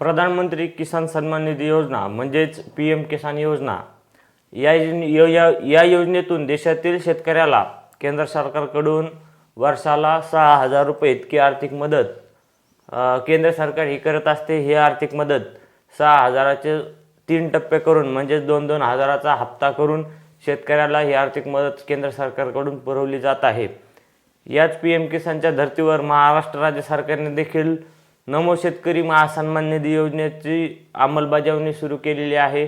प्रधानमंत्री किसान सन्मान निधी योजना म्हणजेच पी एम किसान योजना. या यो- या या योजनेतून देशातील शेतकऱ्याला केंद्र सरकारकडून वर्षाला सहा हजार रुपये इतकी आर्थिक मदत केंद्र सरकार ही करत असते ही आर्थिक मदत सहा हजाराचे तीन टप्पे करून म्हणजेच दोन दोन हजाराचा हप्ता करून शेतकऱ्याला ही आर्थिक मदत केंद्र सरकारकडून पुरवली जात आहे. याच पी एम किसानच्या धर्तीवर महाराष्ट्र राज्य सरकारने देखील नमो शेतकरी महासन्मान निधी योजनेची अंमलबजावणी सुरू केलेली आहे.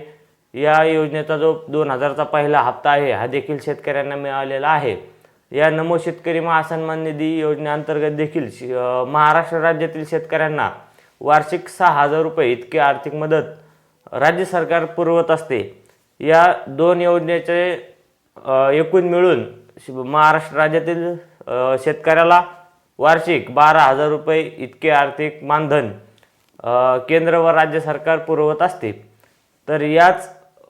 या योजनेचा जो दोन हजारचा पहिला हप्ता आहे हा देखील शेतकऱ्यांना मिळालेला आहे. या नमो शेतकरी महासन्मान निधी योजनेअंतर्गत देखील महाराष्ट्र राज्यातील शेतकऱ्यांना वार्षिक सहा हजार रुपये इतकी आर्थिक मदत राज्य सरकार पुरवत असते. या दोन योजनेचे एकूण मिळून महाराष्ट्र राज्यातील शेतकऱ्याला वार्षिक बारा हजार रुपये इतके आर्थिक मानधन केंद्र व राज्य सरकार पुरवत असते. तर याच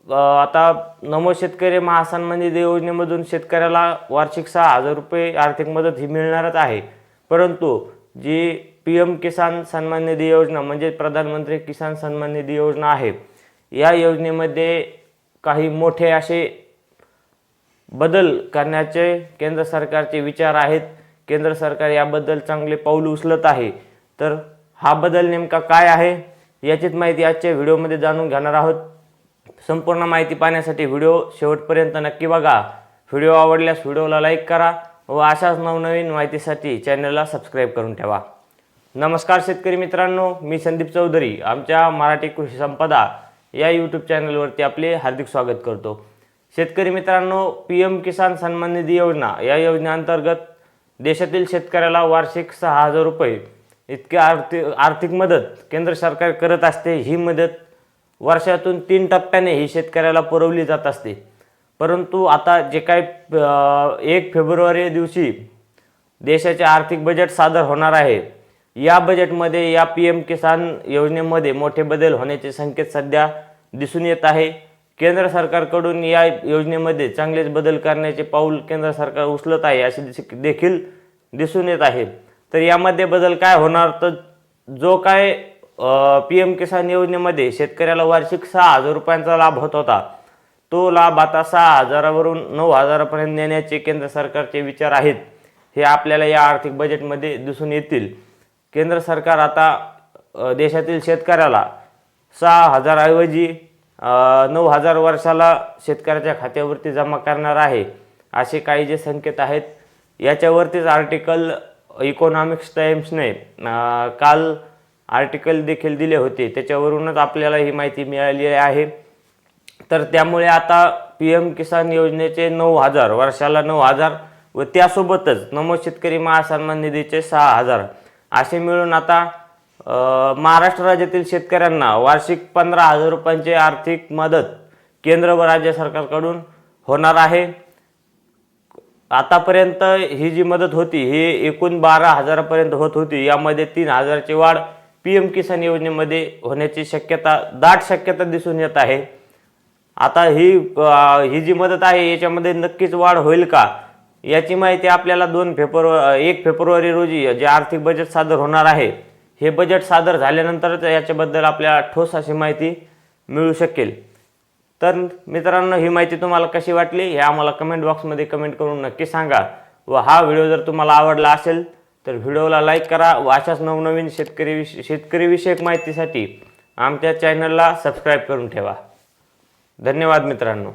आता नमो शेतकरी महासन्मान म्हणजे निधी योजनेमधून शेतकऱ्याला वार्षिक सहा हजार रुपये आर्थिक मदत ही मिळणारच आहे. परंतु जी पी एम किसान सन्मान निधी योजना म्हणजे प्रधानमंत्री किसान सन्मान निधी योजना आहे या योजनेमध्ये काही मोठे असे बदल करण्याचे केंद्र सरकारचे विचार आहेत. केंद्र सरकार याबद्दल चांगले पाऊल उचलत आहे. तर हा बदल नेमका काय आहे? याचीच माहिती आजच्या व्हिडिओमध्ये जाणून घेणार आहोत. संपूर्ण माहिती पाहण्यासाठी व्हिडिओ शेवटपर्यंत नक्की बघा. व्हिडिओ आवडल्यास व्हिडिओला लाईक करा व अशाच नवनवीन माहितीसाठी चॅनलला सबस्क्राईब करून ठेवा. नमस्कार शेतकरी मित्रांनो मी संदीप चौधरी आमच्या मराठी कृषी संपदा या यूट्यूब चॅनलवरती आपले हार्दिक स्वागत करतो. शेतकरी मित्रांनो पी एम किसान सन्मान निधी योजना या योजनेअंतर्गत देशातील शेतकऱ्याला वार्षिक सहा हजार रुपये इतकी आर्थिक आर्थिक मदत केंद्र सरकार करत असते ही मदत वर्षातून तीन टप्प्याने ही शेतकऱ्याला पुरवली जात असते. परंतु आता जे काय एक फेब्रुवारी दिवशी देशाचे आर्थिक बजेट सादर होणार आहे. या बजेटमध्ये या पी एम किसान योजनेमध्ये मोठे बदल होण्याचे संकेत सध्या दिसून येत आहे. केंद्र सरकारकडून या योजनेमध्ये चांगलेच बदल करण्याचे पाऊल केंद्र सरकार उचलत आहे असे देखील दिसून येत आहे. तर यामध्ये बदल काय होणार? तर जो काय पी एम किसान योजनेमध्ये शेतकऱ्याला वार्षिक सहा हजार रुपयांचा लाभ होत होता तो लाभ आता सहा हजारावरून नऊ हजारापर्यंत नेण्याचे केंद्र सरकारचे विचार आहेत. हे आपल्याला या आर्थिक बजेटमध्ये दिसून येतील. केंद्र सरकार आता देशातील शेतकऱ्याला सहा हजारऐवजी नऊ हजार वर्षाला शेतकऱ्याच्या खात्यावरती जमा करणार आहे असे काही जे संकेत आहेत याच्यावरतीच आर्टिकल इकॉनॉमिक्स टाइम्सने काल आर्टिकल देखील दिले होते. त्याच्यावरूनच आपल्याला ही माहिती मिळाली आहे. तर त्यामुळे आता पी एम किसान योजनेचे नऊ हजार वर्षाला नऊ हजार व त्यासोबतच नमो शेतकरी महासन्मान निधीचे सहा हजार. असे मिळून आता महाराष्ट्र राज्यातील शेतकऱ्यांना वार्षिक पंधरा हजार रुपयांची आर्थिक मदत केंद्र व राज्य सरकारकडून होणार आहे. आतापर्यंत ही जी मदत होती ही एकूण बारा हजारापर्यंत होत होती. यामध्ये तीन हजारची वाढ पी एम किसान योजनेमध्ये होण्याची शक्यता दाट शक्यता दिसून येत आहे. आता ही ही जी मदत आहे याच्यामध्ये नक्कीच वाढ होईल का? याची माहिती आपल्याला दोन फेब्रुवारी एक फेब्रुवारी रोजी जे आर्थिक बजेट सादर होणार आहे हे बजेट सादर झाल्यानंतरच याच्याबद्दल आपल्याला ठोस अशी माहिती मिळू शकेल. तर मित्रांनो ही माहिती तुम्हाला कशी वाटली हे आम्हाला कमेंट बॉक्समध्ये कमेंट करून नक्की सांगा. व हा व्हिडिओ जर तुम्हाला आवडला असेल तर व्हिडिओला लाईक करा व अशाच नवनवीन शेतकरी विष शेतकरी विषयक माहितीसाठी आमच्या चॅनलला सबस्क्राईब करून ठेवा. धन्यवाद मित्रांनो.